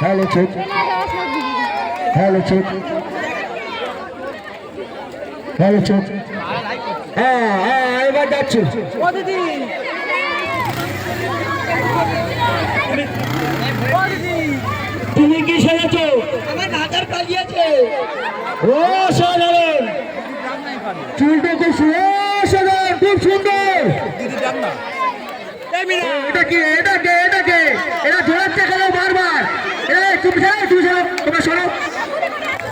Hello check hello check hello check হ্যাঁ হ্যাঁ এবার যাচ্ছি। তুমি কি সেরেছো আমার ভাতার পালিয়েছে ও সাধারণ চুলটা খুব অসাধারণ খুব সুন্দর এটা কি? এটা কে? এটা কে এটা ধরাচ্ছে কেন বারবার এ তুমি ছাড়ো তুমি ছাড়ো তোমার সরো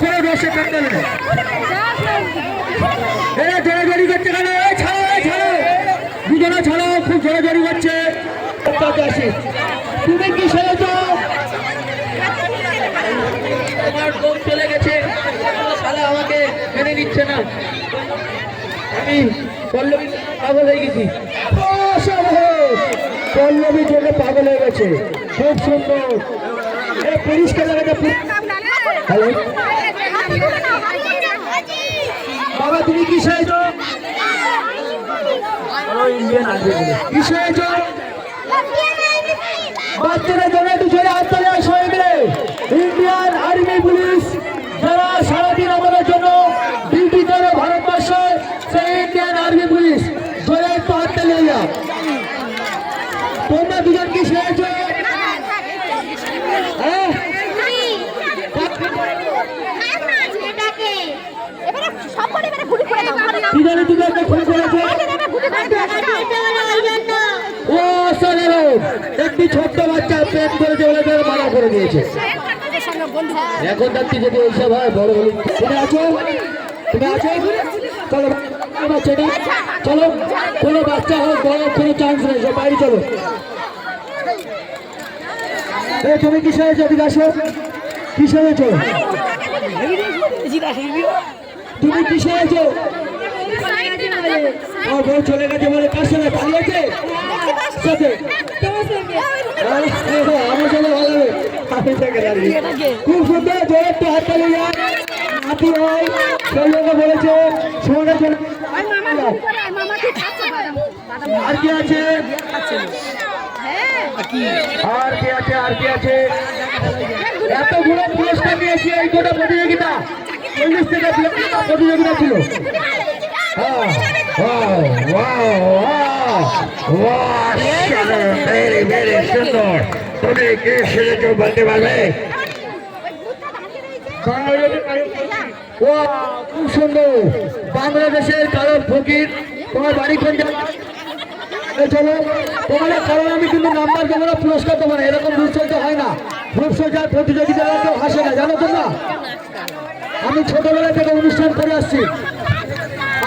কোনো দর্শক করতে হবে না এরা জড়াজড়ি করছে কেন? ছাড়ো ছাড়ো। দুজনে ছাড়ো খুব জড়াজড়ি করছে। তুমি কি সেরেছো? আমার বোন চলে গেছে। শালা আমাকে মেনে নিচ্ছে না। আমি পল্লবী পাগল হয়ে গেছি। পল্লবী চোখে পাগল হয়ে গেছে। খুব সুন্দর। পরিষ্কার হ্যালো? বাবা তুমি কি সেরেছো কি সেরেছো বাচ্চারা জন্য একটু ছেড়ে হাত তালে মিলে ইন্ডিয়ান আর্মি পুলিশ যারা সারাদিন আমাদের জন্য ডিউটি করে ভারতবর্ষে সেই ইন্ডিয়ান আর্মি পুলিশ জোরে একটু হাত তালে তোমরা দুজন কি সেরেছো একটা খুন করেছ ও সাধারণ একটি ছোট্ট বাচ্চা প্রেম করেছে বলে তারা মানা করে দিয়েছে। এখন যদি হয় বড় হলে। তুমি আছো? তুমি আছো? চলো বাচ্চাটা চলো কোনো বাচ্চা হোক বড় কোনো চান্স নেই। বাড়ি চলো। তুমি কিসে হয়েছো এদিকে আসো। কিসে হয়েছো তুমি কিসে হয়েছো আমার বউ চলে গেছে বলে কার সঙ্গে? পালিয়েছে সাথে। আমার সাথে ভালো হবে। আমি দাঁড়িয়ে খুব সুন্দর জোরে একটু হাত তালি যান হয়। সেই জন্য বলেছে সঙ্গে চলে আর কি আছে? আর কি? আছে আর কি আছে? এতগুলো পুরস্কার নিয়েছি এই গোটা প্রতিযোগিতা। চল্লিশ থেকে প্রতিযোগিতা ছিল। সুন্দর তুমি কে Wow, খুব সুন্দর বাংলাদেশের কারও ফকির তোমার বাড়ি চলো তোমাদের কারণ আমি কিন্তু নাম্বার দেবো না পুরস্কার দেবো না এরকম রূপসজ্জা হয় না রূপসজ্জার প্রতিযোগিতা কেউ হাসে না জানো তোমরা আমি ছোটবেলা থেকে অনুষ্ঠান করে আসছি।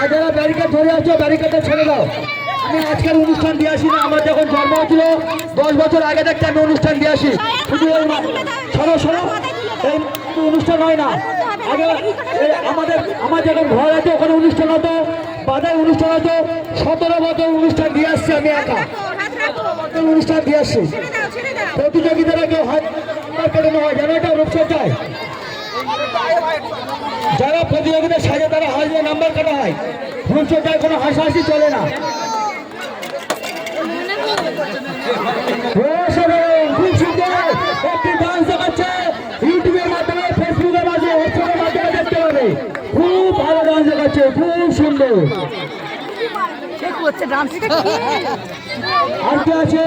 আর যারা ব্যারিকেড ধরে আছো, ব্যারিকেডটা ছেড়ে দাও। আমি আজকের অনুষ্ঠান দিয়ে আসি না, আমার যখন জন্ম হয়েছিল, দশ বছর আগে থেকে আমি অনুষ্ঠান দিয়ে আসি। শুধু ওই শোনো শোনো, এই অনুষ্ঠান হয় না। আগে আমাদের আমার যখন ঘর আছে, ওখানে অনুষ্ঠান হতো বাজার অনুষ্ঠান হতো। সতেরো বছর অনুষ্ঠান দিয়ে আসছি আমি একা। অনুষ্ঠান দিয়ে আসছি। প্রতিযোগিতার কেউ হাত কেটে হয় জানো এটা রূপসজ্জায় যারা প্রতিযোগিতা সাজে তারা হাসলে নাম্বার কাটা হয়। রূপসজ্জায় কোনো হাসাহাসি চলে না। খুব সুন্দর একটি ডান্স দেখাচ্ছে। মাধ্যমে, ফেসবুকের মাধ্যমে দেখতে খুব ভালো ডান্স দেখাচ্ছে সুন্দর। আর কি আছে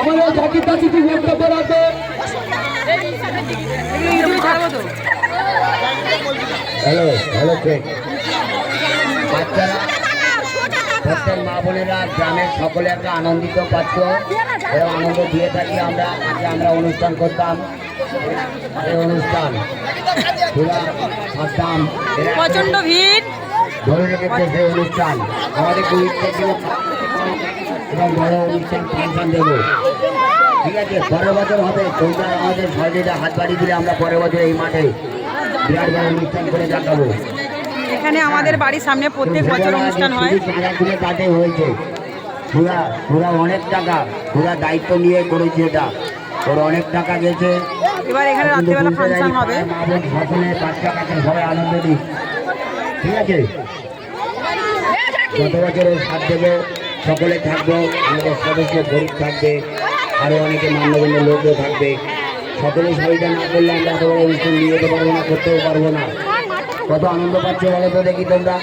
আমাদের জাকির দাসি কি বক্তব্য রাখবে হ্যালো হ্যালো বাচ্চারা প্রত্যেক মা বোনেরা গ্রামের সকলে একটা আনন্দিত পাচ্ছ। এবং আনন্দ দিয়ে থাকি আমরা আগে আমরা অনুষ্ঠান করতাম। এই অনুষ্ঠান এরা প্রচণ্ড ভিড়। ধরে রেখেছে সেই অনুষ্ঠান। আমাদের এবং বড় অনুষ্ঠান ফাংশন দেবো। ঠিক আছে পরের বছর হবে। তোমরা আমাদের সহযোগিতা হাত বাড়ি দিলে আমরা পরের বছর এই মাঠে বিরাট বড় অনুষ্ঠান করে দেখাবো। এখানে আমাদের বাড়ির সামনে প্রত্যেক বছর অনুষ্ঠান হয়। তাতে হয়েছে। পুরা পুরা অনেক টাকা পুরা দায়িত্ব নিয়ে করেছে এটা। ওর অনেক টাকা গেছে। এবার এখানে রাত্রিবেলা ফাংশন হবে। সকলে বাচ্চা সবাই আনন্দ দিক ঠিক আছে? গত বছরের সাথ দেবো সকলে থাকব আমাদের সদস্য গরিব থাকবে। আরও অনেকে মান্যগণ্য লোকও থাকবে। সকলে সবাইটা না করলে আমরা এত বড় অনুষ্ঠান নিয়ে যেতে পারব না, করতেও পারব না। কত আনন্দ পাচ্ছে বলো তো দেখি তোমরা।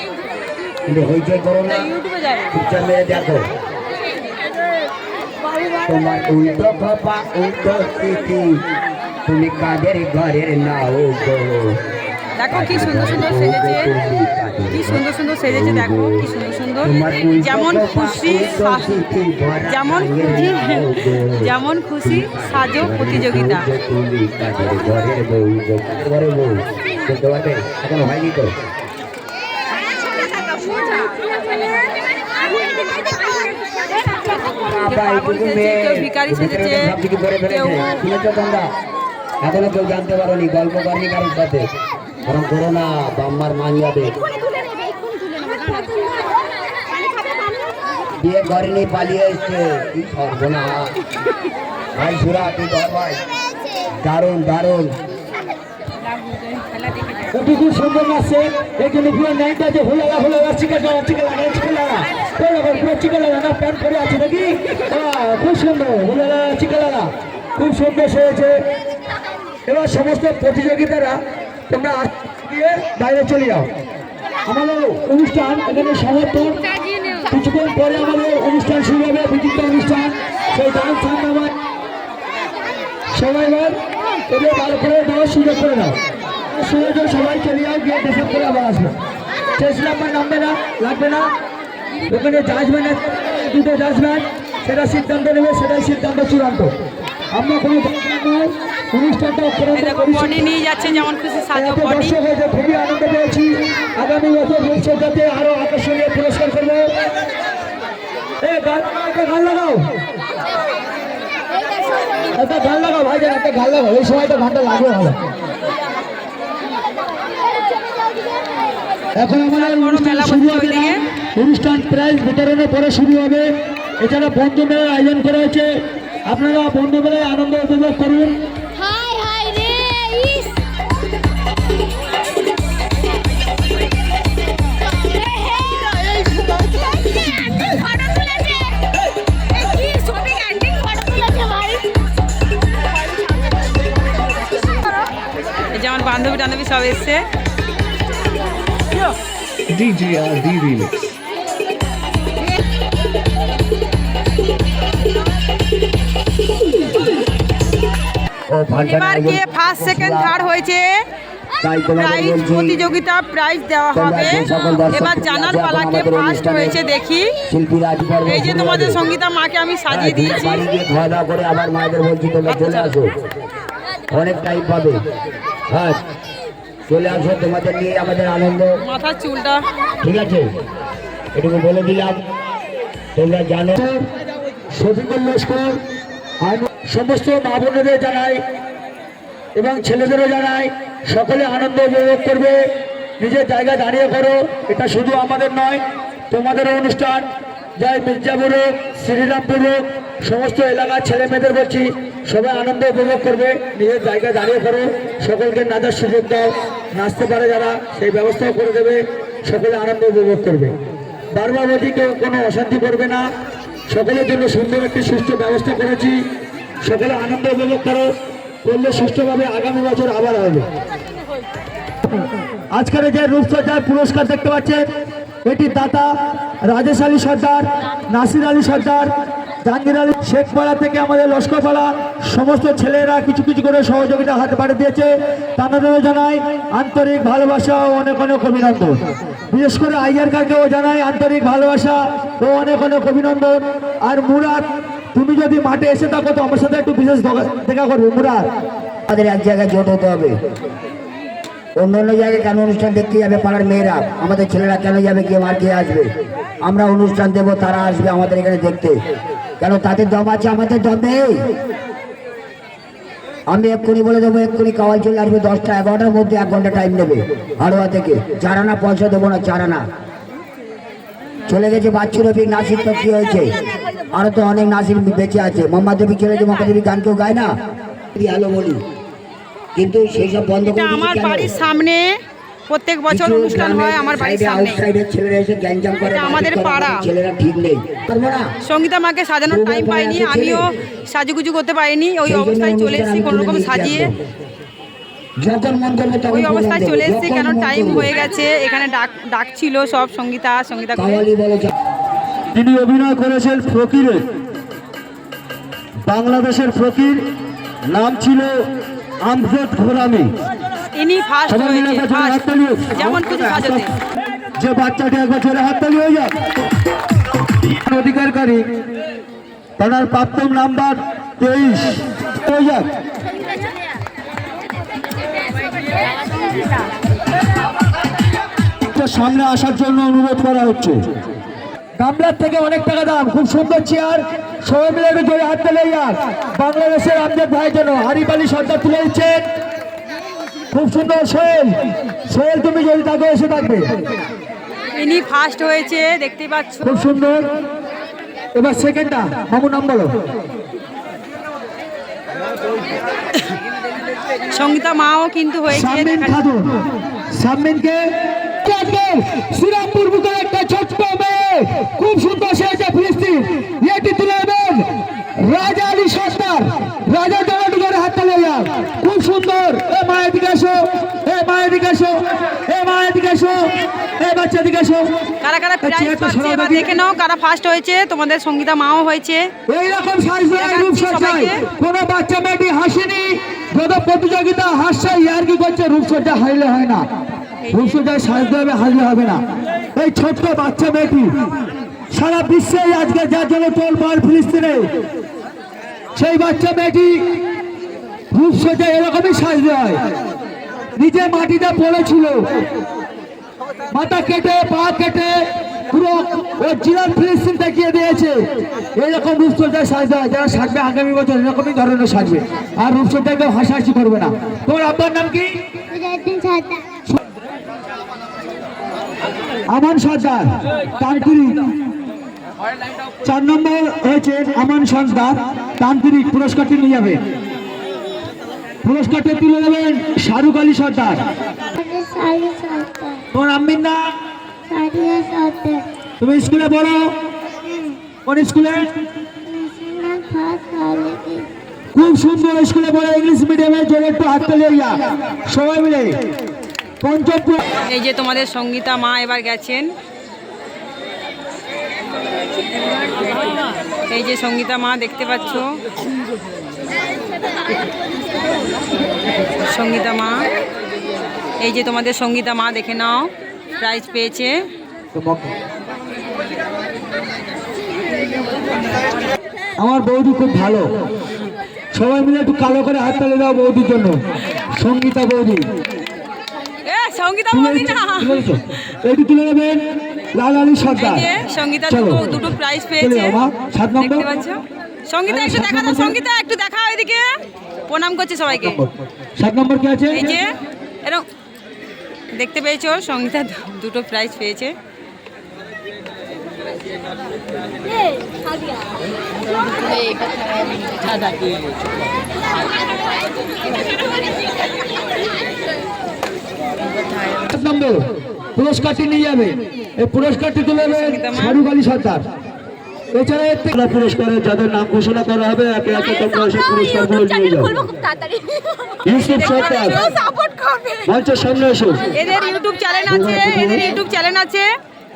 কিন্তু হইচই করো না, চুপচাপ মেরে দেখো। তোমার উল্টো খপা, উল্টো তুমি কাদের ঘরের নাও গো? দেখো কি সুন্দর সুন্দর সেজেছে, কি সুন্দর সুন্দর সেজেছে দেখো, কি সুন্দর সুন্দর। যেমন খুশি যেমন খুশি যেমন খুশি সাজো প্রতিযোগিতা। কেউ করে জানতে পারোনি, গল্প করনি কারোর সাথে। কারণ করো না, বাম্মার মান যাবে বিয়ে করেনি, পালিয়ে এসছে। কি ভাই, সুরা, তুই ধর ভাই। দারুণ দারুণ। সুন্দর নাইটটা যে আছে নাকি? খুব সুন্দর খুব সুন্দর সেরেছে এবার সমস্ত প্রতিযোগিতারা তোমরা দিয়ে বাইরে চলে যাও। আমাদের অনুষ্ঠান এখানে সমর্থন কিছুক্ষণ পরে আমাদের অনুষ্ঠান শুরু হবে বিচিত্র অনুষ্ঠান। সেই গান সান্দামায় সবাই এবার এদের ভালো করে দেওয়ার সুযোগ করে দাও। সুযোগ সবাই চলে যাও গিয়ে দেশের করে আবার আসবে। শেষ নাম্বার নামবে না লাগবে না। ওখানে জাজমেন্ট দুটো জাজমেন্ট সেটা সিদ্ধান্ত নেবে সেটাই সিদ্ধান্ত চূড়ান্ত। আমরা কোনো নয়, বডি নিয়ে যাচ্ছে যেমন খুশি সাজো এত বডি দর্শক খুবই আনন্দ পেয়েছি। আগামী বছর ভবিষ্যতে আরও আকর্ষণীয় পুরস্কার করব। এ গান একটা গান লাগাও। একটা গান লাগাও ভাই একটা গান লাগাও। এই সময় তো গানটা লাগবে ভালো। এখন আমাদের অনুষ্ঠান শুরু বসছে হবে অনুষ্ঠান প্রাইজ বিতরণের পরে শুরু হবে। এছাড়া বন্ধু মেলার আয়োজন করা হয়েছে। আপনারা বন্ধু মেলায় আনন্দ উপভোগ করুন। সব এসছে। DJRD Remix. এবার কে ফার্স্ট সেকেন্ড থার্ড হয়েছে? প্রাইজ প্রতিযোগিতা প্রাইজ দেওয়া হবে। এবার জানার আছে পালা কে আমাদের ফার্স্ট হয়েছে দেখি। এই যে তোমাদের। সঙ্গীতা মাকে আমি সাজিয়ে দিয়েছি। খাওয়া দাওয়া করে আবার মায়েদের বলছি তোমরা চলে আসো। অনেক টাইম পাবে। হ্যাঁ। চলে আসো তোমাদের নিয়ে আমাদের আনন্দ। মাথার চুলটা। ঠিক আছে? এটুকু বলে দিলাম। তোমরা জানো শফিকুল লস্কর সমস্ত মা বোনেদের জানাই এবং ছেলেদেরও জানাই সকলে আনন্দ উপভোগ করবে। নিজের জায়গায় দাঁড়িয়ে করো এটা শুধু আমাদের নয় তোমাদেরও অনুষ্ঠান। যাই মির্জাপুর হোক শ্রীরামপুর হোক সমস্ত এলাকার ছেলে মেয়েদের বলছি সবাই আনন্দ উপভোগ করবে, নিজের জায়গায় দাঁড়িয়ে করো সকলকে নাচার সুযোগ দাও, নাচতে পারে যারা, সেই ব্যবস্থাও করে দেবে, সকলে আনন্দ উপভোগ করবে। বারবার কেউ কোনো অশান্তি করবে না, সকলের জন্য সুন্দর একটি সুস্থ ব্যবস্থা করেছি, সকলে আনন্দ উপভোগ করো, করলে সুষ্ঠুভাবে আগামী বছর আবার হবে। আজকের যে রূপসজ্জার পুরস্কার দেখতে পাচ্ছেন, এটি দাতা রাজেশ আলী সর্দার, নাসির আলী সর্দার জাহাঙ্গীর শেখপাড়া থেকে আমাদের লস্করপাড়া, সমস্ত ছেলেরা কিছু কিছু করে সহযোগিতা হাতে পাড়ে দিয়েছে। তাদেরও জানাই আন্তরিক ভালোবাসা ও অনেক অনেক অভিনন্দন। বিশেষ করে আইয়ার কাকেও জানাই আন্তরিক ভালোবাসা ও অনেক অনেক অভিনন্দন। আর মুরাদ, তুমি যদি মাঠে এসে থাকো তো আমার সাথে একটু বিশেষ দেখা- দেখা করবে। মুরাদ। আমাদের এক জায়গায় জোট হতে হবে। অন্য অন্য জায়গায় কেন অনুষ্ঠান দেখতে যাবে পাড়ার মেয়েরা? আমাদের ছেলেরা কেন যাবে গিয়ে মার খেয়ে আসবে? আমরা অনুষ্ঠান দেব, তারা আসবে আমাদের এখানে দেখতে। কেন তাদের দম আছে? আমাদের দম নেই। আমি এক্ষুনি বলে দেবো, এক্ষুনি কাওয়াল চলে আসবে দশটা, এগারোটার মধ্যে এক ঘণ্টা টাইম নেবে হাড়োয়া থেকে। চারানা পয়সা দেবো না, চারানা। চলে গেছে বাচ্চু রফিক, নাসির তো কি হয়েছে? আরও তো অনেক নাসির বেঁচে আছে। মোহাম্মদ রফিক চলে গেছে মোহাম্মদ রফিক গান কেউ গায় না? আলো বলি। কিন্তু সেই সব বন্ধ এটা করে আমার বাড়ির সামনে প্রত্যেক বছর অনুষ্ঠান হয় আমার বাড়ির সামনে। ছেলেরা এসে গ্যাঞ্জাম করে এটা আমাদের পাড়া। ছেলেরা ঠিক নেই। পারব সঙ্গীতা মাকে সাজানোর টাইম পাইনি আমিও সাজুগুজু করতে পারিনি ওই অবস্থায় চলে এসেছি কোনো রকম সাজিয়ে। যখন মন করবে তখন ওই অবস্থায় চলে এসেছি কেন টাইম হয়ে গেছে এখানে ডাক ডাক ছিল সব সঙ্গীতা সঙ্গীতা তিনি অভিনয় করেছেন ফকিরে বাংলাদেশের ফকির নাম ছিল আমজদ ঘোরামি ইনি ফার্স্ট হয়েছে ফার্স্ট যেমন খুশি সাজাতে যে বাচ্চাটি একবার জোরে হাত তালি হয়ে যাক। অধিকারকারী তার প্রাপ্তম নাম্বার তেইশ। হয়ে যাক। তো সামনে আসার জন্য অনুরোধ করা হচ্ছে। গামলার থেকে অনেক টাকা দাম। খুব সুন্দর চেয়ার সবাই মিলে একটু জোরে হাত তালে যাক বাংলাদেশের আমজাদ ভাইয়ের জন্য হারিপালি সরকার তুলে দিচ্ছেন খুব সুন্দর সোহেল সোহেল তুমি যদি থাকো এসে থাকবে। ইনি ফার্স্ট হয়েছে দেখতেই পাচ্ছ। খুব সুন্দর। এবার সেকেন্ডটা মামু নাম বলো। সঙ্গীতা মাও কিন্তু হয়েছে সামিন দেখা- খাতুন। সামিনকে একদম শ্রীরামপুর বুকের একটা ছোট্ট মেয়ে খুব সুন্দর সেজে ফিলিস্তিন এটি তুলে নেবেন রাজা আলী সর্দার রাজা জমাটি করে হাত তালে যান খুব সুন্দর এ মায়ের দিকে আসো এ মায়ের দিকে আসো এ মায়ের দিকে আসো এ বাচ্চা দিকে আসো কারা কারা প্রাইজ পাচ্ছে এবার দেখে। নাও কারা ফার্স্ট হয়েছে তোমাদের সঙ্গীতা মাও হয়েছে। এইরকম সবাইকে। কোনো বাচ্চা মেয়েটি হাসেনি। যত প্রতিযোগিতা হাসছে ইয়ার কি করছে? রূপসজ্জা হাইলে হয় না। রূপসজ্জায় সাজতে হবে হাসলে হবে না। এই ছোট্ট বাচ্চা মেয়েটি সারা বিশ্বে আজকে যার জন্য তোল বল ফিলিস্তিনে সেই বাচ্চা মেয়েটি রূপসজ্জায় এরকমই সাজতে হয়। নিজে মাটিতে পড়েছিল। মাথা কেটে পা কেটে পুরো অরিজিনাল ফিলিস্তিন দেখিয়ে দিয়েছে। এইরকম রূপসজ্জায় সাজতে হয় যারা সাজবে আগামী বছর এরকমই ধরনের সাজবে। আর কেউ হাসাহাসি করবে না। তোমার আব্বার নাম কি? আমান সর্দার তান্ত্রিক চার নম্বর হয়েছে আমান সর্দার তান্ত্রিক পুরস্কারটি নিয়ে যাবে। পুরস্কারটি তুলে দেবেন শাহরুখ আলী সর্দার। তোমার আম্মির নাম? তুমি স্কুলে পড়ো? কোন স্কুলে? খুব সুন্দর স্কুলে পড়ে ইংলিশ মিডিয়ামে জোরে একটু হাত তালি সবাই মিলে। এই যে তোমাদের সঙ্গীতা মা এবার গেছেন। এই যে সঙ্গীতা মা দেখতে পাচ্ছ। সঙ্গীতা মা। এই যে তোমাদের সঙ্গীতা মা দেখে নাও প্রাইজ পেয়েছে। আমার বৌদি খুব ভালো। সবাই মিলে একটু কালো করে হাত তালি দাও বৌদির জন্য। সঙ্গীতা বৌদি। এ সঙ্গীতা বৌদি না। তুলে একটু তুলে নেবেন লাল আলী এই সর্দার সঙ্গীতা দুটো দুটো প্রাইজ পেয়েছে। সাত নম্বর। সঙ্গীতা একটু দেখা দাও। সঙ্গীতা একটু দেখা এদিকে প্রণাম করছে সবাইকে। সাত নম্বর কি আছে? এই যে এরকম দেখতে পেয়েছ সঙ্গীতা দুটো প্রাইজ পেয়েছে। পুরস্কারটি নিয়ে যাবে। এই পুরস্কারটি তুলে নেবেন মা। সর্দার। এছাড়া পুরস্কারের যাদের নাম ঘোষণা করা হবে একে একে তোমরা পুরস্কারগুলো নিয়ে যাও। করবে। মঞ্চের সামনে এসো। এদের ইউটিউব চ্যানেল আছে এদের ইউটিউব চ্যানেল আছে।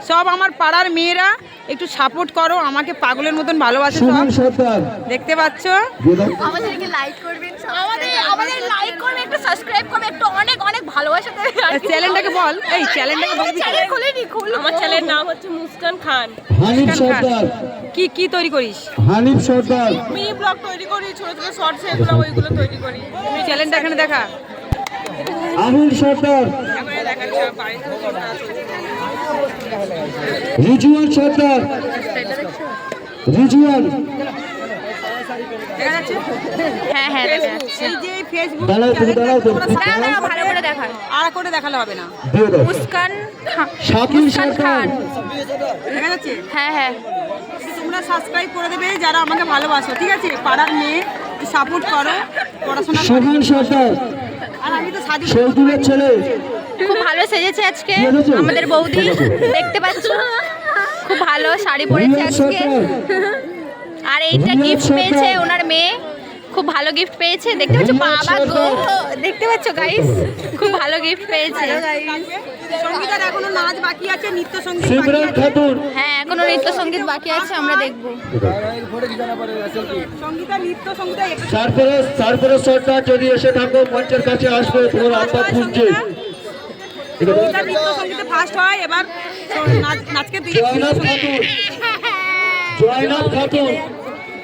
সব আমার পাড়ার মেয়েরা একটু সাপোর্ট করো আমাকে পাগলের মতন ভালোবাসে সব। দেখতে পাচ্ছ? আমাদেরকে লাইক করবেন আমাদের আমাদের লাইক করবে একটু সাবস্ক্রাইব করবে একটু অনেক অনেক ভালোবাসা দেবে চ্যানেলটাকে বল। এই চ্যানেলটাকে বল। চ্যানেল খুলে নি আমার ছেলের নাম হচ্ছে মুস্কান খান। হানিফ সর্দার কি কি তৈরি করিস? হানিফ সর্দার। আমি ব্লগ তৈরি করি ছোট ছোট শর্টস এগুলো ওইগুলো তৈরি করি। তুমি চ্যানেলটা এখানে দেখা। আমির সর্দার। রিজুয়ান সর্দার। রিজুয়ান হ্যাঁ হ্যাঁ দেখা যাচ্ছে এই যে ফেসবুক দাঁড়াও ভালো করে আর করে দেখালে হবে না। দিয়ে মুস্কান মুস্কান খান। দেখা যাচ্ছে? হ্যাঁ হ্যাঁ। তোমরা সাবস্ক্রাইব করে দেবে যারা আমাকে ভালোবাসো ঠিক আছে? পাড়ার মেয়ে সাপোর্ট করো পড়াশোনা করো। সোহান সর্দার আর আমি তো সাজি শহীদুলের ছেলে। খুব ভালো সেজেছে আজকে। আমাদের বৌদি। দেখতে পাচ্ছ? খুব ভালো শাড়ি পরেছে আজকে। আর এইটা গিফট পেয়েছে ওনার মেয়ে। খুব ভালো গিফট পেয়েছে। দেখতে পাচ্ছ? বাবা গো। দেখতে পাচ্ছ গাইস খুব ভালো গিফট পেয়েছে। সঙ্গীতার এখনও নাচ বাকি আছে নৃত্য সংগীত বাকি আছে। হ্যাঁ এখনও নৃত্য সংগীত বাকি আছে আমরা দেখব। সঙ্গীতা নৃত্য সঙ্গীতা একটু তারপরে তারপরে সরকার যদি এসে থাকো মঞ্চের কাছে আসবে তোমার আব্বা খুঁজছে। সঙ্গীতা নৃত্য সঙ্গীতে ফার্স্ট হয় এবার নাচ নাচকে দিয়ে জয়নাথ খাতুন জয়নাথ খাতুন